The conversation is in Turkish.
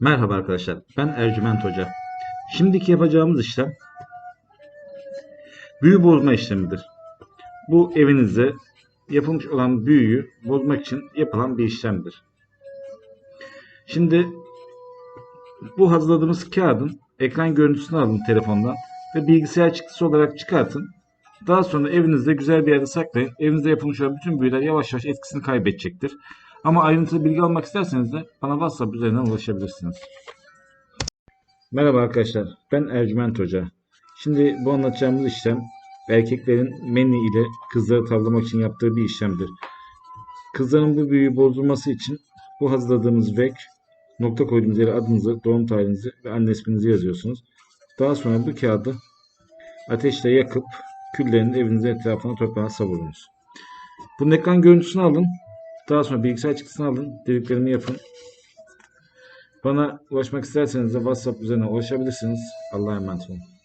Merhaba arkadaşlar, ben Ercüment Hoca. Şimdiki yapacağımız işlem büyü bozma işlemidir. Bu evinizde yapılmış olan büyüyü bozmak için yapılan bir işlemdir. Şimdi bu hazırladığımız kağıdın ekran görüntüsünü alın telefondan ve bilgisayar çıktısı olarak çıkartın. Daha sonra evinizde güzel bir yerde saklayın. Evinizde yapılmış olan bütün büyüler yavaş yavaş etkisini kaybedecektir. Ama ayrıntılı bilgi almak isterseniz de bana WhatsApp üzerinden ulaşabilirsiniz. Merhaba arkadaşlar, ben Ercüment Hoca. Şimdi bu anlatacağımız işlem erkeklerin meni ile kızları tavlamak için yaptığı bir işlemdir. Kızların bu büyüyü bozdurması için bu hazırladığımız vek, nokta koyduğumuz yere adınızı, doğum tarihinizi ve anne isminizi yazıyorsunuz. Daha sonra bu kağıdı ateşle yakıp küllerini evinizin etrafına toprağa savurunuz. Bunun ekran görüntüsünü alın. Daha sonra bilgisayar çıktısını alın. Dediklerimi yapın. Bana ulaşmak isterseniz de WhatsApp üzerinden ulaşabilirsiniz. Allah'a emanet olun.